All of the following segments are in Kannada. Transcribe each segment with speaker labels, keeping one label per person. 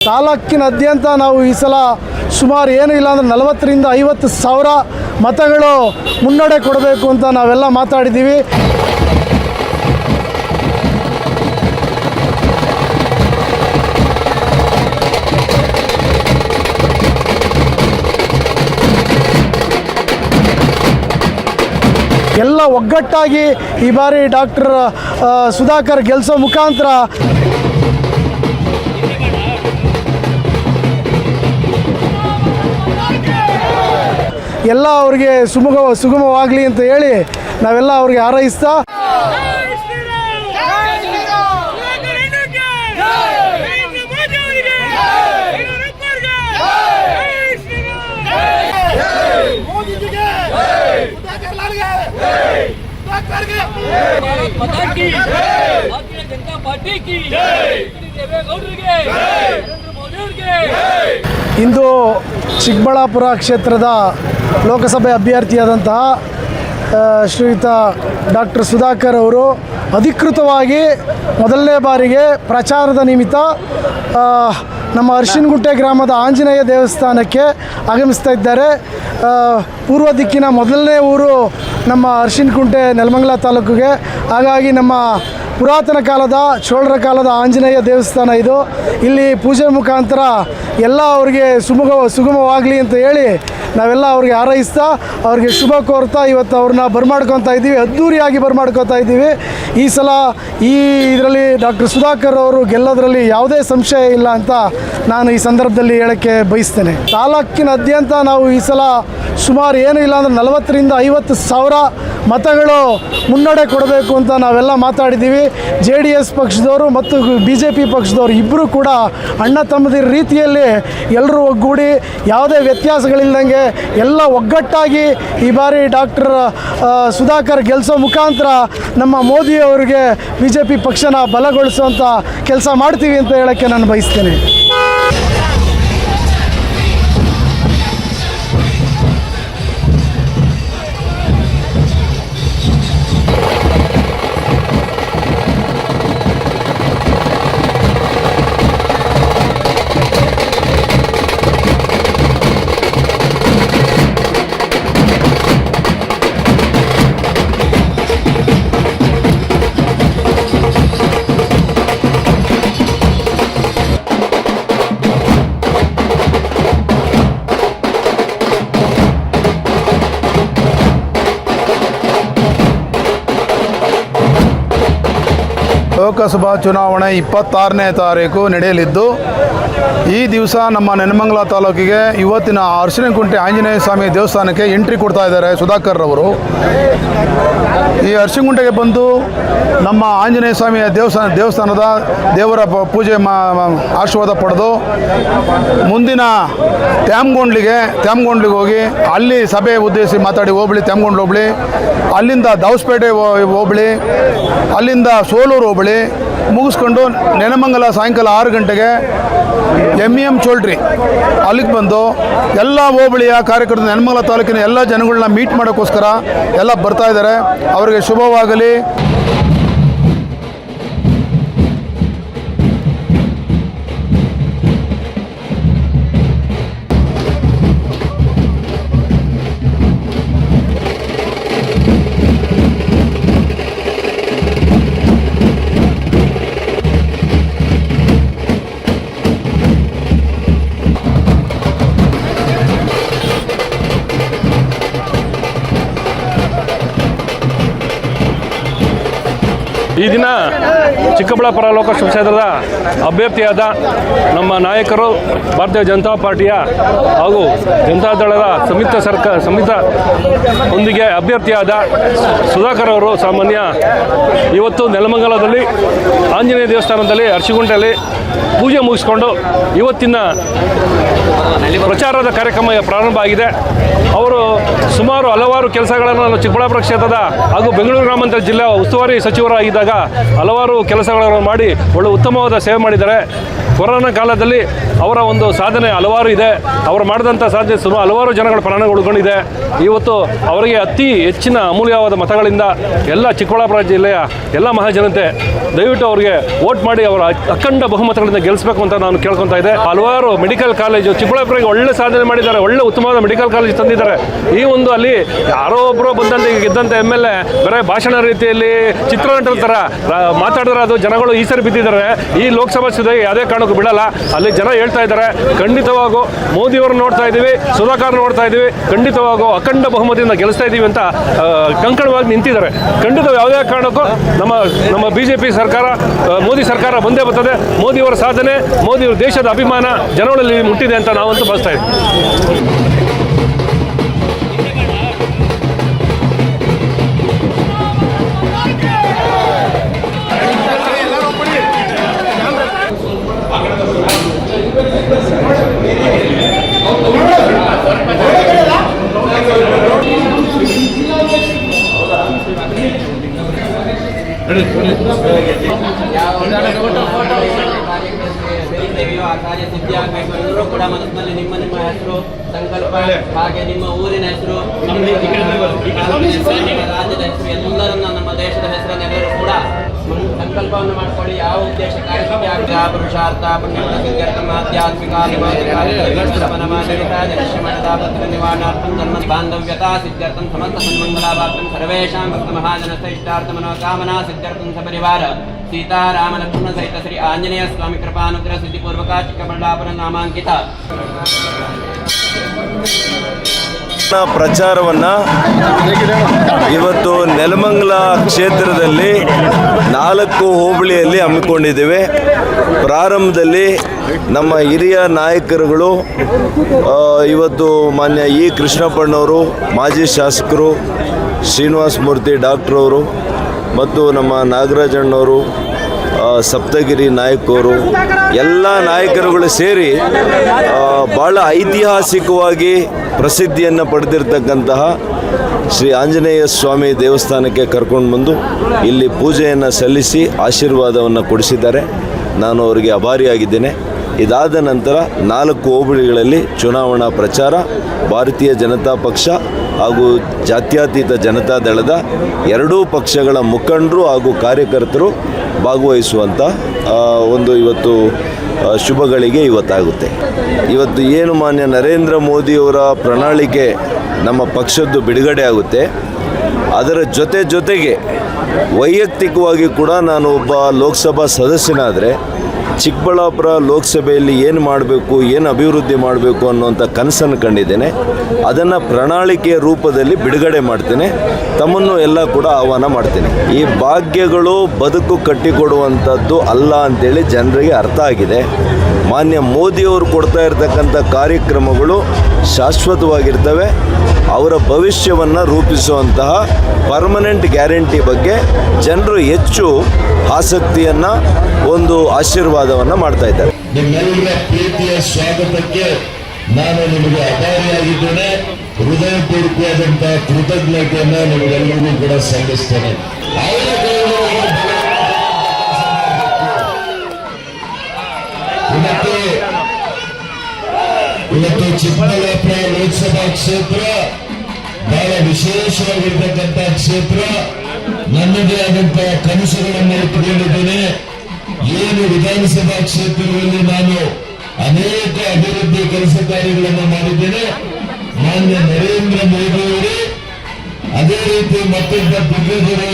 Speaker 1: ತಾಲೂಕಿನಾದ್ಯಂತ ನಾವು ಈ ಸಲ ಸುಮಾರು ಏನು ಇಲ್ಲ ಅಂದರೆ ನಲವತ್ತರಿಂದ ಐವತ್ತು ಸಾವಿರ ಮತಗಳು ಮುನ್ನಡೆ ಕೊಡಬೇಕು ಅಂತ ನಾವೆಲ್ಲ ಮಾತಾಡಿದ್ದೀವಿ. ಎಲ್ಲ ಒಗ್ಗಟ್ಟಾಗಿ ಈ ಬಾರಿ ಡಾಕ್ಟರ್ ಸುಧಾಕರ್ ಗೆಲ್ಲಿಸೋ ಮುಖಾಂತರ ಎಲ್ಲ ಅವ್ರಿಗೆ ಸುಮುಖ ಸುಗಮವಾಗಲಿ ಅಂತ ಹೇಳಿ ನಾವೆಲ್ಲ ಅವ್ರಿಗೆ ಹಾರೈಸ್ತಾ
Speaker 2: ಜೈ ಶ್ರೀರಾಮ್ ಜೈ
Speaker 1: ಇಂದು ಚಿಕ್ಕಬಳ್ಳಾಪುರ ಕ್ಷೇತ್ರದ ಲೋಕಸಭೆ ಅಭ್ಯರ್ಥಿಯಾದಂತಹ ಶ್ರೀಯುತ ಡಾಕ್ಟರ್ ಸುಧಾಕರ್ ಅವರು ಅಧಿಕೃತವಾಗಿ ಮೊದಲನೇ ಬಾರಿಗೆ ಪ್ರಚಾರದ ನಿಮಿತ್ತ ನಮ್ಮ ಅರಿಶಿನಗುಂಟೆ ಗ್ರಾಮದ ಆಂಜನೇಯ ದೇವಸ್ಥಾನಕ್ಕೆ ಆಗಮಿಸ್ತಾ ಇದ್ದಾರೆ. ಪೂರ್ವ ದಿಕ್ಕಿನ ಮೊದಲನೇ ಊರು ನಮ್ಮ ಅರ್ಶಿನಗುಂಟೆ ನೆಲಮಂಗಲ ತಾಲೂಕಿಗೆ. ಹಾಗಾಗಿ ನಮ್ಮ ಪುರಾತನ ಕಾಲದ, ಚೋಳರ ಕಾಲದ ಆಂಜನೇಯ ದೇವಸ್ಥಾನ ಇದು. ಇಲ್ಲಿ ಪೂಜೆ ಮುಖಾಂತರ ಎಲ್ಲ ಅವರಿಗೆ ಸುಮುಖ, ಸುಗಮವಾಗಲಿ ಅಂತ ಹೇಳಿ ನಾವೆಲ್ಲ ಅವ್ರಿಗೆ ಹಾರೈಸ್ತಾ, ಅವ್ರಿಗೆ ಶುಭ ಕೋರ್ತಾ ಇವತ್ತು ಅವ್ರನ್ನ ಬರ್ಮಾಡ್ಕೊತಾ ಇದ್ದೀವಿ, ಅದ್ದೂರಿಯಾಗಿ ಬರ್ಮಾಡ್ಕೊತಾ ಇದ್ದೀವಿ. ಈ ಸಲ ಈ ಇದರಲ್ಲಿ ಡಾಕ್ಟರ್ ಸುಧಾಕರ್ ಅವರು ಗೆಲ್ಲೋದ್ರಲ್ಲಿ ಯಾವುದೇ ಸಂಶಯ ಇಲ್ಲ ಅಂತ ನಾನು ಈ ಸಂದರ್ಭದಲ್ಲಿ ಹೇಳೋಕ್ಕೆ ಬಯಸ್ತೇನೆ. ತಾಲೂಕಿನಾದ್ಯಂತ ನಾವು ಈ ಸಲ ಸುಮಾರು ಏನು ಇಲ್ಲ ಅಂದರೆ ನಲವತ್ತರಿಂದ ಐವತ್ತು ಸಾವಿರ ಮತಗಳು ಮುನ್ನಡೆ ಕೊಡಬೇಕು ಅಂತ ನಾವೆಲ್ಲ ಮಾತಾಡಿದ್ದೀವಿ. ಜೆ ಡಿ ಎಸ್ ಪಕ್ಷದವರು ಮತ್ತು ಬಿ ಜೆ ಪಿ ಪಕ್ಷದವರು ಇಬ್ಬರು ಕೂಡ ಅಣ್ಣ ತಮ್ಮದಿರ ರೀತಿಯಲ್ಲಿ ಎಲ್ಲರೂ ಒಗ್ಗೂಡಿ ಯಾವುದೇ ವ್ಯತ್ಯಾಸಗಳಿಲ್ಲದಂಗೆ ಎಲ್ಲ ಒಗ್ಗಟ್ಟಾಗಿ ಈ ಬಾರಿ ಡಾಕ್ಟರ್ ಸುಧಾಕರ್ ಗೆಲ್ಲಿಸೋ ಮುಖಾಂತರ ನಮ್ಮ ಮೋದಿಯವರಿಗೆ ಬಿ ಜೆ ಪಿ ಪಕ್ಷನ ಬಲಗೊಳಿಸುವಂಥ ಕೆಲಸ ಮಾಡ್ತೀವಿ ಅಂತ ಹೇಳೋಕ್ಕೆ ನಾನು ಬಯಸ್ತೇನೆ.
Speaker 3: ಲೋಕಸಭಾ ಚುನಾವಣೆ ಇಪ್ಪತ್ತಾರನೇ ತಾರೀಕು ನಡೆಯಲಿದ್ದು, ಈ ದಿವಸ ನಮ್ಮ ನೆನಮಂಗಲ ತಾಲೂಕಿಗೆ ಇವತ್ತಿನ ಅರ್ಶಿನಕುಂಟೆ ಆಂಜನೇಯ ಸ್ವಾಮಿ ದೇವಸ್ಥಾನಕ್ಕೆ ಎಂಟ್ರಿ ಕೊಡ್ತಾ ಇದ್ದಾರೆ ಸುಧಾಕರ್ ಅವರು ಈ ಅರಶಿನಕುಂಟೆಗೆ ಬಂದು ನಮ್ಮ ಆಂಜನೇಯ ಸ್ವಾಮಿಯ ದೇವಸ್ಥಾನ, ದೇವಸ್ಥಾನದ ದೇವರ ಪೂಜೆ ಆಶೀರ್ವಾದ ಪಡೆದು ಮುಂದಿನ ತ್ಯಾಮ್ಗೊಂಡ್ಲಿಗೆ ತ್ಯಾಮ್ಗೊಂಡ್ಲಿಗೆ ಹೋಗಿ ಅಲ್ಲಿ ಸಭೆ ಉದ್ದೇಶಿಸಿ ಮಾತಾಡಿ, ಹೋಬಳಿ ತ್ಯಾಮ್ಗೊಂಡ್ಲು ಹೋಬಳಿ, ಅಲ್ಲಿಂದ ದಾವಸ್ಪೇಟೆ ಹೋಬಳಿ, ಅಲ್ಲಿಂದ ಸೋಲೂರು ಹೋಬಳಿ ಮುಗಿಸ್ಕೊಂಡು ನೆನಮಂಗಲ ಸಾಯಂಕಾಲ ಆರು ಗಂಟೆಗೆ ಎಂ ಇ ಎಂ ಚೋಲ್ಟ್ರಿ ಅಲ್ಲಿಗೆ ಬಂದು ಎಲ್ಲ ಹೋಬಳಿಯ ಕಾರ್ಯಕರ್ತರು ನೆನಮಂಗಲ ತಾಲೂಕಿನ ಎಲ್ಲ ಜನಗಳನ್ನ ಮೀಟ್ ಮಾಡೋಕ್ಕೋಸ್ಕರ ಎಲ್ಲ ಬರ್ತಾ ಇದ್ದಾರೆ. ಅವರಿಗೆ ಶುಭವಾಗಲಿ.
Speaker 4: ಈ ದಿನ ಚಿಕ್ಕಬಳ್ಳಾಪುರ ಲೋಕಸಭಾ ಕ್ಷೇತ್ರದ ಅಭ್ಯರ್ಥಿಯಾದ ನಮ್ಮ ನಾಯಕರು ಭಾರತೀಯ ಜನತಾ ಪಾರ್ಟಿಯ ಹಾಗೂ ಜನತಾದಳದ ಸಂಯುಕ್ತ ಸರ್ಕಾರ ಸಂಯುಕ್ತ ಒಂದಿಗೆ ಅಭ್ಯರ್ಥಿಯಾದ ಸುಧಾಕರ್ ಅವರು ಸಾಮಾನ್ಯ ಇವತ್ತು ನೆಲಮಂಗಲದಲ್ಲಿ ಆಂಜನೇಯ ದೇವಸ್ಥಾನದಲ್ಲಿ ಅರ್ಶಿಗುಂಟೆಯಲ್ಲಿ ಪೂಜೆ ಮುಗಿಸ್ಕೊಂಡು ಇವತ್ತಿನ ಪ್ರಚಾರದ ಕಾರ್ಯಕ್ರಮ ಪ್ರಾರಂಭ ಆಗಿದೆ. ಅವರು ಸುಮಾರು ಹಲವಾರು ಕೆಲಸಗಳನ್ನು ಚಿಕ್ಕಬಳ್ಳಾಪುರ ಕ್ಷೇತ್ರದ ಹಾಗೂ ಬೆಂಗಳೂರು ಗ್ರಾಮಾಂತರ ಜಿಲ್ಲಾ ಉಸ್ತುವಾರಿ ಸಚಿವರಾಗಿದ್ದಾಗ ಇದ್ದಾಗ ಹಲವಾರು ಕೆಲಸಗಳನ್ನು ಮಾಡಿ ಒಳ್ಳೆ ಉತ್ತಮವಾದ ಸೇವೆ ಮಾಡಿದ್ದಾರೆ. ಕೊರೋನಾ ಕಾಲದಲ್ಲಿ ಅವರ ಒಂದು ಸಾಧನೆ ಹಲವಾರು ಇದೆ. ಅವರು ಮಾಡಿದಂಥ ಸಾಧನೆ ಸುಮಾರು ಹಲವಾರು ಜನಗಳ ಪ್ರಾಣ ಉಳ್ಕೊಂಡಿದೆ. ಇವತ್ತು ಅವರಿಗೆ ಅತಿ ಹೆಚ್ಚಿನ ಅಮೂಲ್ಯವಾದ ಮತಗಳಿಂದ ಎಲ್ಲ ಚಿಕ್ಕಬಳ್ಳಾಪುರ ಜಿಲ್ಲೆಯ ಎಲ್ಲ ಮಹಾಜನತೆ ದಯವಿಟ್ಟು ಅವರಿಗೆ ವೋಟ್ ಮಾಡಿ ಅವರ ಅಖಂಡ ಬಹುಮತಗಳಿಂದ ಗೆಲ್ಲಿಸಬೇಕು ಅಂತ ನಾನು ಕೇಳ್ಕೊತಾ ಇದ್ದೆ. ಹಲವಾರು ಮೆಡಿಕಲ್ ಕಾಲೇಜು ಚಿಕ್ಕಬಳ್ಳಾಪುರಕ್ಕೆ ಒಳ್ಳೆ ಸಾಧನೆ ಮಾಡಿದ್ದಾರೆ. ಒಳ್ಳೆ ಉತ್ತಮವಾದ ಮೆಡಿಕಲ್ ಕಾಲೇಜ್ ತಂದಿದ್ದಾರೆ. ಈ ಒಂದು ಅಲ್ಲಿ ಯಾರೋ ಒಬ್ಬರು ಬಂದಂತೆ ಗೆದ್ದಂತೆ ಎಂ ಎಲ್ ಎ ಬರೀ ಭಾಷಣ ರೀತಿಯಲ್ಲಿ ಚಿತ್ರನಟರ ಥರ ಮಾತಾಡಿದ್ರೆ ಅದು ಜನಗಳು ಈ ಸರಿ ಬಿದ್ದಿದ್ದಾರೆ. ಈ ಲೋಕಸಭಾ ಸುದ್ದಿ ಯಾವುದೇ ಕಾರಣಕ್ಕೂ ಬಿಡಲ್ಲ. ಅಲ್ಲಿ ಜನ ಹೇಳ್ತಾ ಇದ್ದಾರೆ, ಖಂಡಿತವಾಗೂ ಮೋದಿಯವರು ನೋಡ್ತಾ ಇದ್ದೀವಿ, ಸುಧಾಕರ್ ನೋಡ್ತಾ ಇದ್ದೀವಿ, ಖಂಡಿತವಾಗೂ ಅಖಂಡ ಬಹುಮತದಿಂದ ಗೆಲ್ಲಿಸ್ತಾ ಇದ್ದೀವಿ ಅಂತ ಕಂಕಣವಾಗಿ ನಿಂತಿದ್ದಾರೆ. ಖಂಡಿತ ಯಾವುದೇ ಕಾರಣಕ್ಕೂ ನಮ್ಮ ನಮ್ಮ ಬಿ ಸರ್ಕಾರ ಮೋದಿ ಸರ್ಕಾರ ಬಂದೇ ಬರ್ತದೆ. ಮೋದಿಯವರ ಸಾಧನೆ, ಮೋದಿಯವರ ದೇಶದ ಅಭಿಮಾನ ಜನಗಳಲ್ಲಿ ಮುಟ್ಟಿದೆ ಅಂತ ನಾವಂತೂ ಭಾವಿಸ್ತಾ ಇದ್ದೀವಿ.
Speaker 5: ಆ ಕಾರ್ಯ ಸಿದ್ಧಿ ಕೂಡ ನಿಮ್ಮ ನಿಮ್ಮ ಹೆಸರು ಸಂಕಲ್ಪ ಹಾಗೆ ನಿಮ್ಮ ಊರಿನ ಹೆಸರು ರಾಜ್ಯದ ಹೆಸರು, ಎಲ್ಲರನ್ನ ನಮ್ಮ ದೇಶದ ಹೆಸರನ್ನೆಲ್ಲರೂ ಕೂಡ ಸಂಕಲ್ಪವನ್ನು ಮಾಡ್ಕೊಳ್ಳಿ. ಯಾವ ಉದ್ದೇಶ ಪುರುಷಾರ್ಥ ಸಿದ್ಧ್ಯರ್ಥಂ ಆಧ್ಯಾತ್ಮಿಕ ನಿವಾರಣಾರ್ಥಂ ಜನ್ಮ ಬಾಂಧವ್ಯತಾ ಸಿದ್ಧಾರ್ಥಂ ಸಮಸ್ತ ಸನ್ಮಂಗಲಾಭಾರ್ಥಂ ಸರ್ವೇಷಾಂ ಭಕ್ತ ಮಹಾಜನಸ್ಥ ಇಷ್ಟಾರ್ಥ ಮನೋಕಾಮನಾ ಸಿದ್ಧಾರ್ಥಂ ಸಪರಿವಾರ. ಸೀತಾರಾಮ ಲಕ್ಷ್ಮಣ ಸಹಿತ ಶ್ರೀ ಆಂಜನೇಯ ಸ್ವಾಮಿ ಕೃಪಾನುಗ್ರಹ ಸಿದ್ಧಿಪೂರ್ವಕ ಚಿಕ್ಕಬಳ್ಳಾಪುರ ನಾಮಾಂಕಿತ.
Speaker 6: ಪ್ರಚಾರವನ್ನು ಇವತ್ತು ನೆಲಮಂಗಲ ಕ್ಷೇತ್ರದಲ್ಲಿ ನಾಲ್ಕು ಹೋಬಳಿಯಲ್ಲಿ ಹಮ್ಮಿಕೊಂಡಿದ್ದೇವೆ. ಪ್ರಾರಂಭದಲ್ಲಿ ನಮ್ಮ ಹಿರಿಯ ನಾಯಕರುಗಳು ಇವತ್ತು ಮಾನ್ಯ ಇ. ಕೃಷ್ಣಪ್ಪಣ್ಣವರು ಮಾಜಿ ಶಾಸಕರು, ಶ್ರೀನಿವಾಸ ಮೂರ್ತಿ ಡಾಕ್ಟ್ರವರು ಮತ್ತು ನಮ್ಮ ನಾಗರಾಜಣ್ಣವರು ಸಪ್ತಗಿರಿ ನಾಯಕರು, ಎಲ್ಲ ನಾಯಕರುಗಳು ಸೇರಿ ಭಾಳ ಐತಿಹಾಸಿಕವಾಗಿ ಪ್ರಸಿದ್ಧಿಯನ್ನು ಪಡೆದಿರ್ತಕ್ಕಂತಹ ಶ್ರೀ ಆಂಜನೇಯ ಸ್ವಾಮಿ ದೇವಸ್ಥಾನಕ್ಕೆ ಕರ್ಕೊಂಡು ಬಂದು ಇಲ್ಲಿ ಪೂಜೆಯನ್ನು ಸಲ್ಲಿಸಿ ಆಶೀರ್ವಾದವನ್ನು ಕೊಡಿಸಿದ್ದಾರೆ. ನಾನು ಅವರಿಗೆ ಅಭಾರಿಯಾಗಿದ್ದೇನೆ. ಇದಾದ ನಂತರ ನಾಲ್ಕು ಹೋಬಳಿಗಳಲ್ಲಿ ಚುನಾವಣಾ ಪ್ರಚಾರ, ಭಾರತೀಯ ಜನತಾ ಪಕ್ಷ ಹಾಗೂ ಜಾತ್ಯತೀತ ಜನತಾ ದಳದ ಎರಡೂ ಪಕ್ಷಗಳ ಮುಖಂಡರು ಹಾಗೂ ಕಾರ್ಯಕರ್ತರು ಭಾಗವಹಿಸುವಂಥ ಒಂದು ಇವತ್ತು ಶುಭಗಳಿಗೆ ಇವತ್ತಾಗುತ್ತೆ. ಇವತ್ತು ಏನು ಮಾನ್ಯ ನರೇಂದ್ರ ಮೋದಿಯವರ ಪ್ರಣಾಳಿಕೆ ನಮ್ಮ ಪಕ್ಷದ್ದು ಬಿಡುಗಡೆ ಆಗುತ್ತೆ. ಅದರ ಜೊತೆ ಜೊತೆಗೆ ವೈಯಕ್ತಿಕವಾಗಿ ಕೂಡ ನಾನು ಒಬ್ಬ ಲೋಕಸಭಾ ಸದಸ್ಯನಾದರೆ ಚಿಕ್ಕಬಳ್ಳಾಪುರ ಲೋಕಸಭೆಯಲ್ಲಿ ಏನು ಮಾಡಬೇಕು, ಏನು ಅಭಿವೃದ್ಧಿ ಮಾಡಬೇಕು ಅನ್ನುವಂಥ ಕನಸನ್ನು ಕಂಡಿದ್ದೇನೆ. ಅದನ್ನು ಪ್ರಣಾಳಿಕೆಯ ರೂಪದಲ್ಲಿ ಬಿಡುಗಡೆ ಮಾಡ್ತೇನೆ. ತಮ್ಮನ್ನು ಎಲ್ಲ ಕೂಡ ಆಹ್ವಾನ ಮಾಡ್ತೇನೆ. ಈ ಭಾಗ್ಯಗಳು ಬದುಕು ಕಟ್ಟಿಕೊಡುವಂಥದ್ದು ಅಲ್ಲ ಅಂತೇಳಿ ಜನರಿಗೆ ಅರ್ಥ ಆಗಿದೆ. ಮಾನ್ಯ ಮೋದಿಯವರು ಕೊಡ್ತಾ ಇರತಕ್ಕಂಥ ಕಾರ್ಯಕ್ರಮಗಳು ಶಾಶ್ವತವಾಗಿರ್ತವೆ. ಅವರ ಭವಿಷ್ಯವನ್ನು ರೂಪಿಸುವಂತಹ ಪರ್ಮನೆಂಟ್ ಗ್ಯಾರಂಟಿ ಬಗ್ಗೆ ಜನರು ಹೆಚ್ಚು ಆಸಕ್ತಿಯನ್ನು, ಒಂದು ಆಶೀರ್ವಾದವನ್ನು ಮಾಡ್ತಾ ಇದ್ದಾರೆ.
Speaker 7: ನಿಮ್ಮೆಲ್ಲರ ಪ್ರೀತಿಯ ಸ್ವಾಗತಕ್ಕೆ ನಾನು ನಿಮಗೆ ಆಭಾರಿಯಾಗಿದ್ದೇನೆ ಹೃದಯಪೂರ್ವಕವಾದಂತಹ ಕೃತಜ್ಞತೆಯನ್ನು ನಿಮಗೆಲ್ಲರಿಗೂ ಕೂಡ ಸಲ್ಲಿಸ್ತೇನೆ. ಇವತ್ತು ಇವತ್ತು ಚಿಕ್ಕಬಳ್ಳಾಪುರ ಲೋಕಸಭಾ ಕ್ಷೇತ್ರ ಬಹಳ ವಿಶೇಷವಾಗಿರ್ತಕ್ಕಂಥ ಕ್ಷೇತ್ರ. ನನ್ನದೇ ಆದಂತಹ ಕನಸುಗಳನ್ನು ಇಟ್ಟುಕೊಂಡಿದ್ದೇನೆ ಏನು ವಿಧಾನಸಭಾ ಕ್ಷೇತ್ರಗಳಲ್ಲಿ ನಾನು ಅನೇಕ ಅಭಿವೃದ್ಧಿ ಕೆಲಸ ಕಾರ್ಯಗಳನ್ನು ಮಾಡಿದ್ದೇನೆ. ಮಾನ್ಯ ನರೇಂದ್ರ ಮೋದಿ ಅವರು, ಅದೇ ರೀತಿ ಮತ್ತೊಬ್ಬ ದಿಗ್ಗಜರು,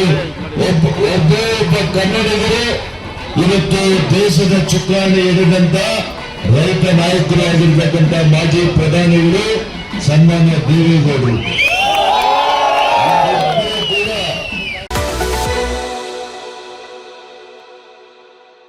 Speaker 7: ಒಬ್ಬ ಒಬ್ಬೇ ಕನ್ನಡಿಗರು, ಇವತ್ತು ದೇಶದ ಚುಕ್ಕಾಣಿ ಹಿಡಿದಂತ ರೈತ ನಾಯಕರಾಗಿರ್ತಕ್ಕಂಥ ಮಾಜಿ ಪ್ರಧಾನಿಗಳು ಸನ್ಮಾನ್ಯ ದೇವೇಗೌಡರು